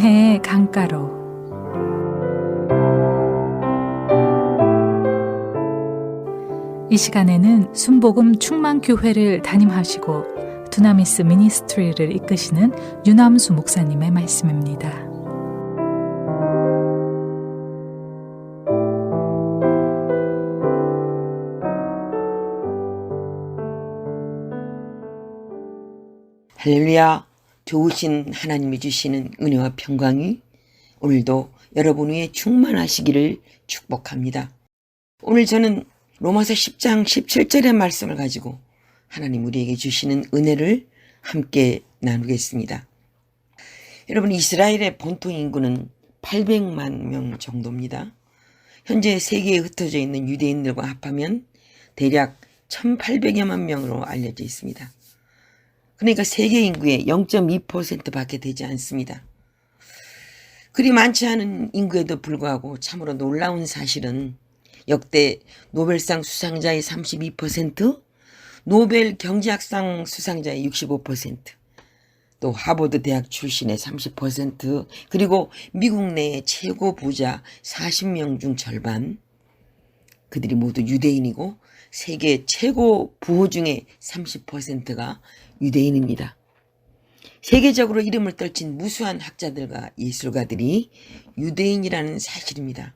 은혜의 강가로 이 시간에는 순복음 충만교회를 담임하시고 두나미스 미니스트리를 이끄시는 유남수 목사님의 말씀입니다. 할렐루야 좋으신 하나님이 주시는 은혜와 평강이 오늘도 여러분 위에 충만하시기를 축복합니다. 오늘 저는 로마서 10장 17절의 말씀을 가지고 하나님 우리에게 주시는 은혜를 함께 나누겠습니다. 여러분 이스라엘의 본토 인구는 800만 명 정도입니다. 현재 세계에 흩어져 있는 유대인들과 합하면 대략 1800여만 명으로 알려져 있습니다. 그러니까 세계 인구의 0.2%밖에 되지 않습니다. 그리 많지 않은 인구에도 불구하고 참으로 놀라운 사실은 역대 노벨상 수상자의 32%, 노벨 경제학상 수상자의 65%, 또 하버드 대학 출신의 30%, 그리고 미국 내의 최고 부자 40명 중 절반, 그들이 모두 유대인이고 세계 최고 부호 중에 30%가 유대인입니다. 세계적으로 이름을 떨친 무수한 학자들과 예술가들이 유대인이라는 사실입니다.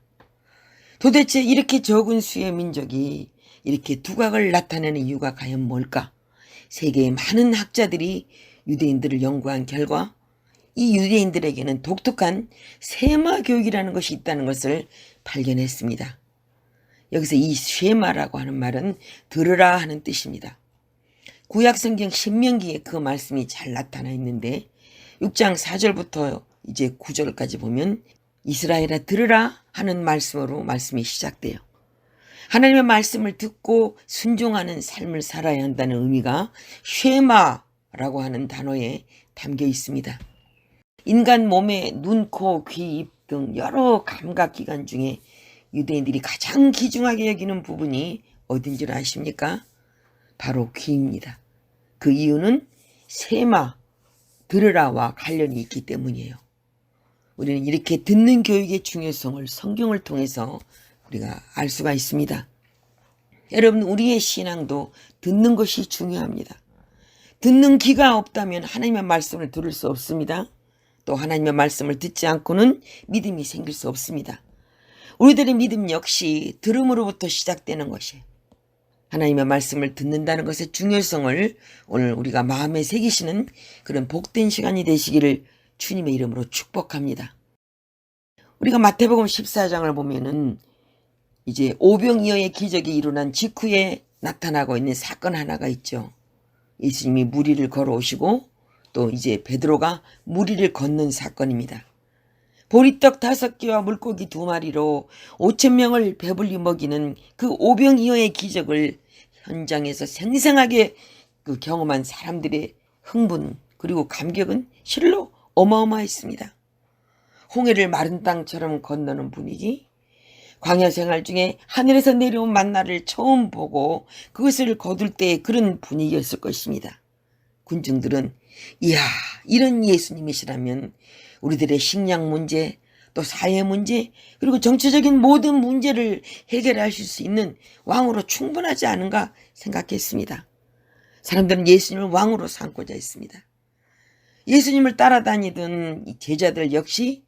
도대체 이렇게 적은 수의 민족이 이렇게 두각을 나타내는 이유가 과연 뭘까? 세계의 많은 학자들이 유대인들을 연구한 결과 이 유대인들에게는 독특한 세마 교육이라는 것이 있다는 것을 발견했습니다. 여기서 이 쉐마라고 하는 말은 들으라 하는 뜻입니다. 구약성경 신명기에 그 말씀이 잘 나타나 있는데 6장 4절부터 이제 9절까지 보면 이스라엘아 들으라 하는 말씀으로 말씀이 시작돼요. 하나님의 말씀을 듣고 순종하는 삶을 살아야 한다는 의미가 쉐마라고 하는 단어에 담겨 있습니다. 인간 몸의 눈, 코, 귀, 입 등 여러 감각 기관 중에 유대인들이 가장 귀중하게 여기는 부분이 어딘 줄 아십니까? 바로 귀입니다. 그 이유는 세마, 들으라와 관련이 있기 때문이에요. 우리는 이렇게 듣는 교육의 중요성을 성경을 통해서 우리가 알 수가 있습니다. 여러분, 우리의 신앙도 듣는 것이 중요합니다. 듣는 귀가 없다면 하나님의 말씀을 들을 수 없습니다. 또 하나님의 말씀을 듣지 않고는 믿음이 생길 수 없습니다. 우리들의 믿음 역시 들음으로부터 시작되는 것이에요. 하나님의 말씀을 듣는다는 것의 중요성을 오늘 우리가 마음에 새기시는 그런 복된 시간이 되시기를 주님의 이름으로 축복합니다. 우리가 마태복음 14장을 보면은 이제 오병이어의 기적이 일어난 직후에 나타나고 있는 사건 하나가 있죠. 예수님이 무리를 걸어오시고 또 이제 베드로가 무리를 걷는 사건입니다. 보리떡 다섯 개와 물고기 두 마리로 오천 명을 배불리 먹이는 그 오병이어의 기적을 현장에서 생생하게 그 경험한 사람들의 흥분 그리고 감격은 실로 어마어마했습니다. 홍해를 마른 땅처럼 건너는 분위기, 광야 생활 중에 하늘에서 내려온 만나를 처음 보고 그것을 거둘 때의 그런 분위기였을 것입니다. 군중들은 이야 이런 예수님이시라면 우리들의 식량 문제 또 사회 문제 그리고 정치적인 모든 문제를 해결하실 수 있는 왕으로 충분하지 않은가 생각했습니다. 사람들은 예수님을 왕으로 삼고자 했습니다. 예수님을 따라다니던 제자들 역시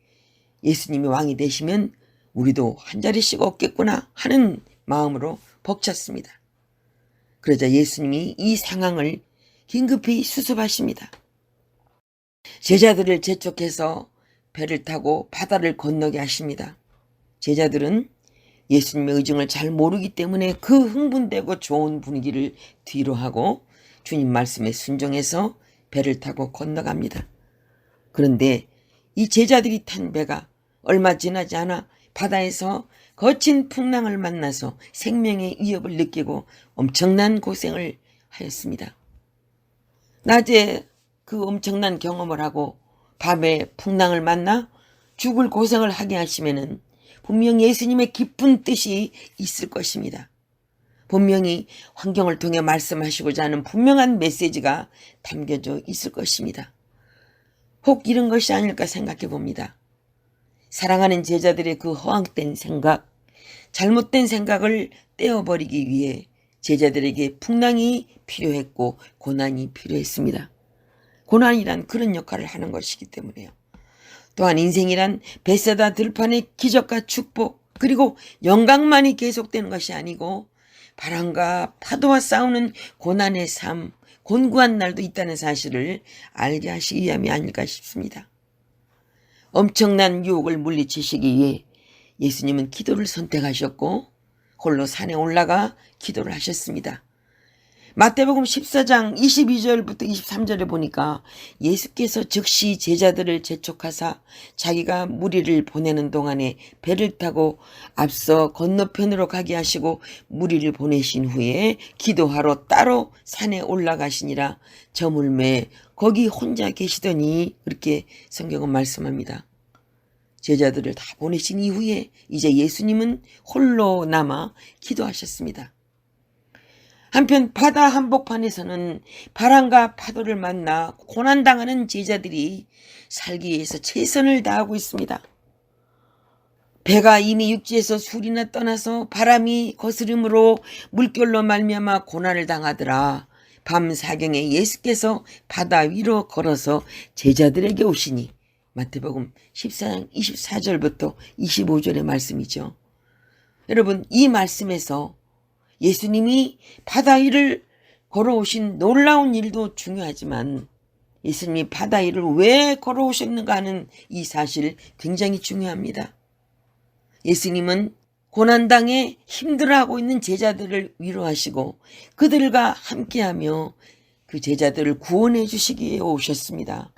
예수님이 왕이 되시면 우리도 한 자리씩 얻겠구나 하는 마음으로 벅찼습니다. 그러자 예수님이 이 상황을 긴급히 수습하십니다. 제자들을 재촉해서 배를 타고 바다를 건너게 하십니다. 제자들은 예수님의 의중을 잘 모르기 때문에 그 흥분되고 좋은 분위기를 뒤로 하고 주님 말씀에 순종해서 배를 타고 건너갑니다. 그런데 이 제자들이 탄 배가 얼마 지나지 않아 바다에서 거친 풍랑을 만나서 생명의 위협을 느끼고 엄청난 고생을 하였습니다. 낮에 그 엄청난 경험을 하고 밤에 풍랑을 만나 죽을 고생을 하게 하시면은 분명 예수님의 깊은 뜻이 있을 것입니다. 분명히 환경을 통해 말씀하시고자 하는 분명한 메시지가 담겨져 있을 것입니다. 혹 이런 것이 아닐까 생각해 봅니다. 사랑하는 제자들의 그 허황된 생각, 잘못된 생각을 떼어버리기 위해 제자들에게 풍랑이 필요했고 고난이 필요했습니다. 고난이란 그런 역할을 하는 것이기 때문에요. 또한 인생이란 뱃사다 들판의 기적과 축복 그리고 영광만이 계속되는 것이 아니고 바람과 파도와 싸우는 고난의 삶, 곤고한 날도 있다는 사실을 알게 하시기 위함이 아닐까 싶습니다. 엄청난 유혹을 물리치시기 위해 예수님은 기도를 선택하셨고 홀로 산에 올라가 기도를 하셨습니다. 마태복음 14장 22절부터 23절에 보니까 예수께서 즉시 제자들을 재촉하사 자기가 무리를 보내는 동안에 배를 타고 앞서 건너편으로 가게 하시고 무리를 보내신 후에 기도하러 따로 산에 올라가시니라 저물매 거기 혼자 계시더니 그렇게 성경은 말씀합니다. 제자들을 다 보내신 이후에 이제 예수님은 홀로 남아 기도하셨습니다. 한편 바다 한복판에서는 바람과 파도를 만나 고난당하는 제자들이 살기 위해서 최선을 다하고 있습니다. 배가 이미 육지에서 술이나 떠나서 바람이 거스름으로 물결로 말미암아 고난을 당하더라. 밤 사경에 예수께서 바다 위로 걸어서 제자들에게 오시니 마태복음 14장 24절부터 25절의 말씀이죠. 여러분 이 말씀에서 예수님이 바다 위를 걸어오신 놀라운 일도 중요하지만 예수님이 바다 위를 왜 걸어오셨는가 하는 이 사실 굉장히 중요합니다. 예수님은 고난당에 힘들어하고 있는 제자들을 위로하시고 그들과 함께하며 그 제자들을 구원해 주시기 위해 오셨습니다.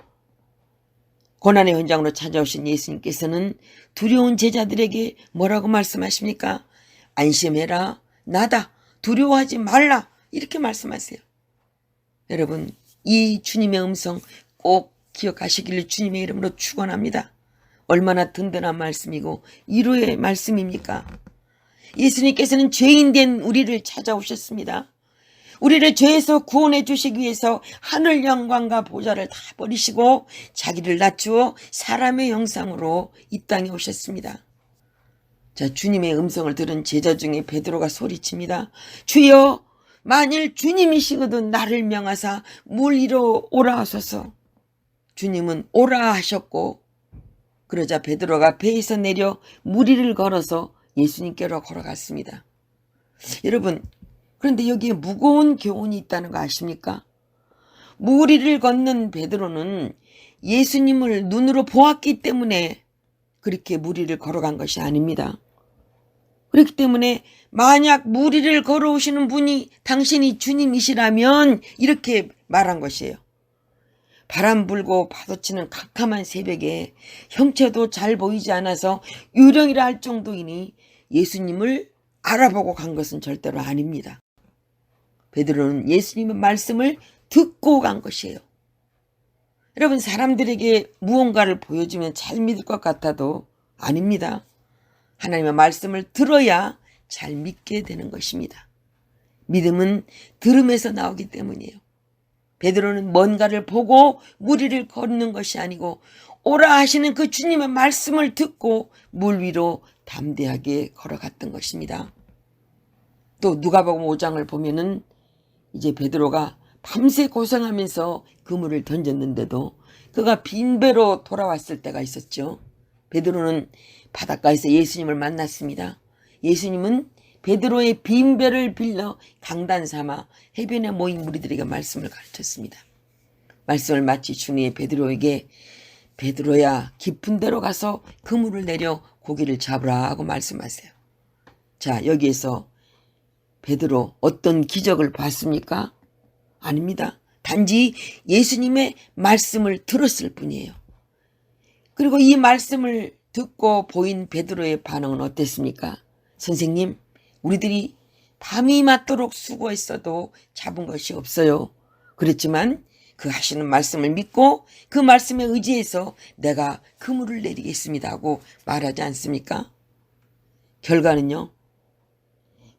고난의 현장으로 찾아오신 예수님께서는 두려운 제자들에게 뭐라고 말씀하십니까? 안심해라. 나다. 두려워하지 말라. 이렇게 말씀하세요. 여러분, 이 주님의 음성 꼭 기억하시기를 주님의 이름으로 축원합니다. 얼마나 든든한 말씀이고 이루의 말씀입니까? 예수님께서는 죄인된 우리를 찾아오셨습니다. 우리를 죄에서 구원해 주시기 위해서 하늘 영광과 보좌를 다 버리시고 자기를 낮추어 사람의 형상으로 이 땅에 오셨습니다. 자, 주님의 음성을 들은 제자 중에 베드로가 소리칩니다. 주여, 만일 주님이시거든 나를 명하사 물 위로 오라 하소서. 주님은 오라 하셨고 그러자 베드로가 배에서 내려 물 위를 걸어서 예수님께로 걸어갔습니다. 여러분, 그런데 여기에 무거운 교훈이 있다는 거 아십니까? 물 위를 걷는 베드로는 예수님을 눈으로 보았기 때문에 그렇게 물 위를 걸어간 것이 아닙니다. 그렇기 때문에 만약 무리를 걸어오시는 분이 당신이 주님이시라면 이렇게 말한 것이에요. 바람 불고 파도 치는 캄캄한 새벽에 형체도 잘 보이지 않아서 유령이라 할 정도이니 예수님을 알아보고 간 것은 절대로 아닙니다. 베드로는 예수님의 말씀을 듣고 간 것이에요. 여러분 사람들에게 무언가를 보여주면 잘 믿을 것 같아도 아닙니다. 하나님의 말씀을 들어야 잘 믿게 되는 것입니다. 믿음은 들음에서 나오기 때문이에요. 베드로는 뭔가를 보고 무리를 걷는 것이 아니고 오라 하시는 그 주님의 말씀을 듣고 물 위로 담대하게 걸어갔던 것입니다. 또 누가복음 5장을 보면은 이제 베드로가 밤새 고생하면서 그물을 던졌는데도 그가 빈배로 돌아왔을 때가 있었죠. 베드로는 바닷가에서 예수님을 만났습니다. 예수님은 베드로의 빈 배를 빌려 강단 삼아 해변에 모인 무리들에게 말씀을 가르쳤습니다. 말씀을 마치 중에 베드로에게 베드로야 깊은 데로 가서 그물을 내려 고기를 잡으라 하고 말씀하세요. 자 여기에서 베드로 어떤 기적을 봤습니까? 아닙니다. 단지 예수님의 말씀을 들었을 뿐이에요. 그리고 이 말씀을 듣고 보인 베드로의 반응은 어땠습니까? 선생님, 우리들이 밤이 맞도록 수고했어도 잡은 것이 없어요. 그랬지만 그 하시는 말씀을 믿고 그 말씀에 의지해서 내가 그물을 내리겠습니다 하고 말하지 않습니까? 결과는요.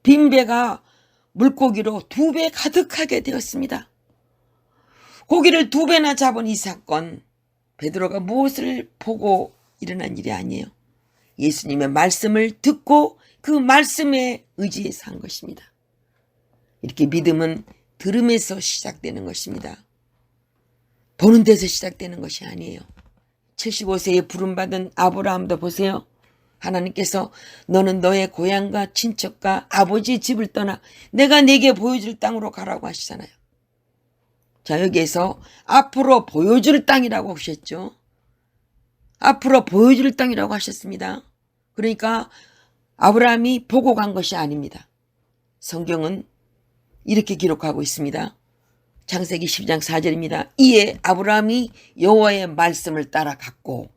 빈 배가 물고기로 두 배 가득하게 되었습니다. 고기를 두 배나 잡은 이 사건 베드로가 무엇을 보고 일어난 일이 아니에요. 예수님의 말씀을 듣고 그 말씀에 의지해서 한 것입니다. 이렇게 믿음은 들음에서 시작되는 것입니다. 보는 데서 시작되는 것이 아니에요. 75세에 부름받은 아브라함도 보세요. 하나님께서 너는 너의 고향과 친척과 아버지의 집을 떠나 내가 네게 보여줄 땅으로 가라고 하시잖아요. 자, 여기에서 앞으로 보여줄 땅이라고 하셨죠. 앞으로 보여줄 땅이라고 하셨습니다. 그러니까 아브라함이 보고 간 것이 아닙니다. 성경은 이렇게 기록하고 있습니다. 창세기 10장 4절입니다. 이에 아브라함이 여호와의 말씀을 따라갔고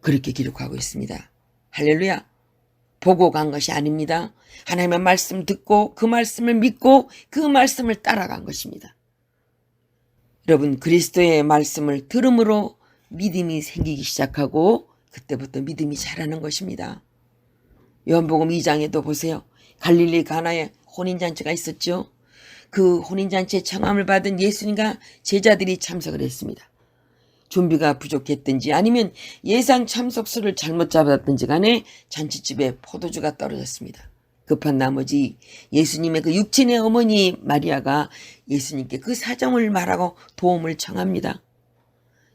그렇게 기록하고 있습니다. 할렐루야. 보고 간 것이 아닙니다. 하나님의 말씀 듣고 그 말씀을 믿고 그 말씀을 따라간 것입니다. 여러분 그리스도의 말씀을 들음으로 믿음이 생기기 시작하고 그때부터 믿음이 자라는 것입니다. 요한복음 2장에도 보세요. 갈릴리 가나에 혼인잔치가 있었죠. 그 혼인잔치에 청함을 받은 예수님과 제자들이 참석을 했습니다. 준비가 부족했든지 아니면 예상 참석수를 잘못 잡았든지 간에 잔치집에 포도주가 떨어졌습니다. 급한 나머지 예수님의 그 육친의 어머니 마리아가 예수님께 그 사정을 말하고 도움을 청합니다.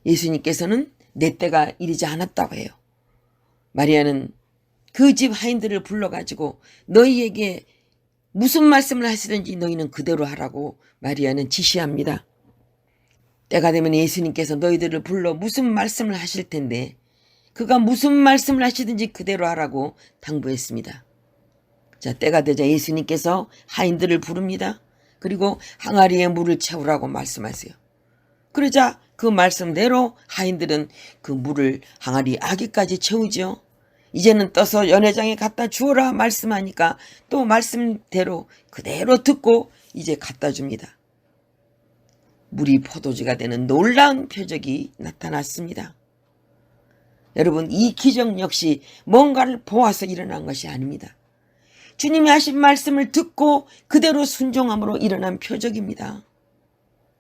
예수님께서는 내 때가 이르지 않았다고 해요. 마리아는 그 집 하인들을 불러가지고 너희에게 무슨 말씀을 하시든지 너희는 그대로 하라고 마리아는 지시합니다. 때가 되면 예수님께서 너희들을 불러 무슨 말씀을 하실 텐데 그가 무슨 말씀을 하시든지 그대로 하라고 당부했습니다. 자, 때가 되자 예수님께서 하인들을 부릅니다. 그리고 항아리에 물을 채우라고 말씀하세요. 그러자 그 말씀대로 하인들은 그 물을 항아리 아기까지 채우죠. 이제는 떠서 연회장에 갖다 주어라 말씀하니까 또 말씀대로 그대로 듣고 이제 갖다 줍니다. 물이 포도주가 되는 놀라운 표적이 나타났습니다. 여러분, 이 기적 역시 뭔가를 보아서 일어난 것이 아닙니다. 주님이 하신 말씀을 듣고 그대로 순종함으로 일어난 표적입니다.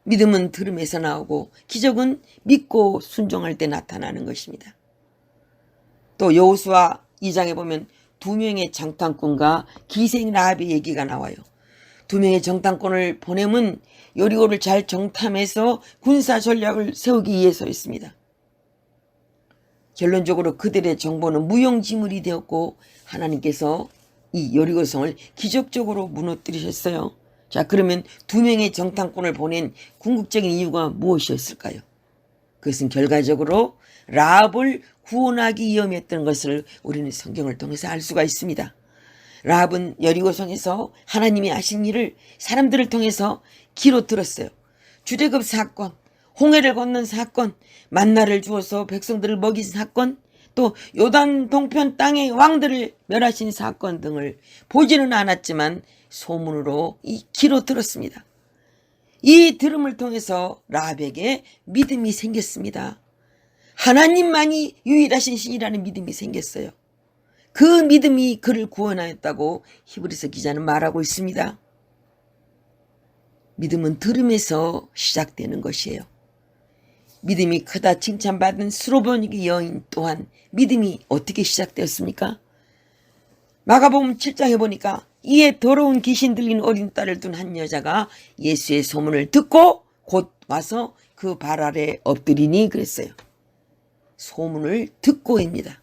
믿음은 들음에서 나오고 기적은 믿고 순종할 때 나타나는 것입니다. 또 여호수아 2장에 보면 두 명의 장탄꾼과 기생 라합의 얘기가 나와요. 두 명의 정탐꾼을 보내면 요리고를 잘 정탐해서 군사 전략을 세우기 위해서였습니다. 결론적으로 그들의 정보는 무용지물이 되었고 하나님께서 이 여리고성을 기적적으로 무너뜨리셨어요. 자 그러면 두 명의 정탐꾼을 보낸 궁극적인 이유가 무엇이었을까요? 그것은 결과적으로 라합을 구원하기 위험했던 것을 우리는 성경을 통해서 알 수가 있습니다. 라합은 여리고성에서 하나님이 하신 일을 사람들을 통해서 기로 들었어요. 주대급 사건, 홍해를 건넌 사건, 만나를 주어서 백성들을 먹인 사건, 또 요단 동편 땅의 왕들을 멸하신 사건 등을 보지는 않았지만 소문으로 이 기로 들었습니다. 이 들음을 통해서 라합에게 믿음이 생겼습니다. 하나님만이 유일하신 신이라는 믿음이 생겼어요. 그 믿음이 그를 구원하였다고 히브리서 기자는 말하고 있습니다. 믿음은 들음에서 시작되는 것이에요. 믿음이 크다 칭찬받은 수로보니기 여인 또한 믿음이 어떻게 시작되었습니까? 마가복음 7장에 보니까 이에 더러운 귀신 들린 어린 딸을 둔 한 여자가 예수의 소문을 듣고 곧 와서 그 발 아래 엎드리니 그랬어요. 소문을 듣고입니다.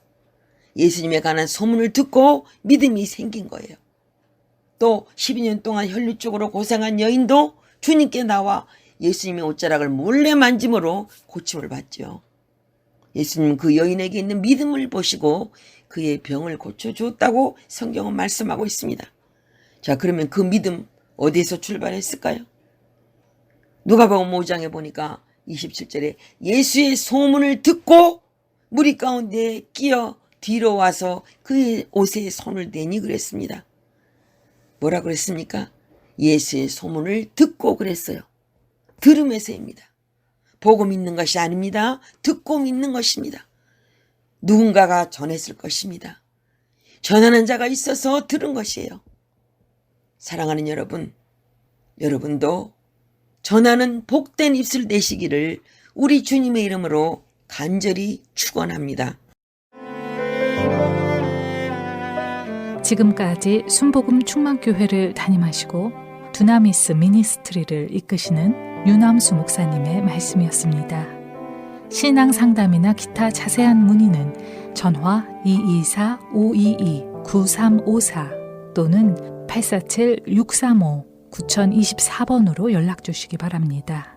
예수님에 관한 소문을 듣고 믿음이 생긴 거예요. 또 12년 동안 혈류적으로 고생한 여인도 주님께 나와 예수님의 옷자락을 몰래 만짐으로 고침을 받죠. 예수님 그 여인에게 있는 믿음을 보시고 그의 병을 고쳐주었다고 성경은 말씀하고 있습니다. 자, 그러면 그 믿음 어디에서 출발했을까요? 누가복음 5장에 보니까 27절에 예수의 소문을 듣고 무리 가운데 끼어 뒤로 와서 그의 옷에 손을 대니 그랬습니다. 뭐라 그랬습니까? 예수의 소문을 듣고 그랬어요. 들음에서입니다. 보고 믿는 것이 아닙니다. 듣고 믿는 것입니다. 누군가가 전했을 것입니다. 전하는 자가 있어서 들은 것이에요. 사랑하는 여러분, 여러분도 전하는 복된 입술 내시기를 우리 주님의 이름으로 간절히 축원합니다. 지금까지 순복음 충만교회를 담임하시고 두나미스 미니스트리를 이끄시는 유남수 목사님의 말씀이었습니다. 신앙 상담이나 기타 자세한 문의는 전화 224-522-9354 또는 847-635-9024번으로 연락 주시기 바랍니다.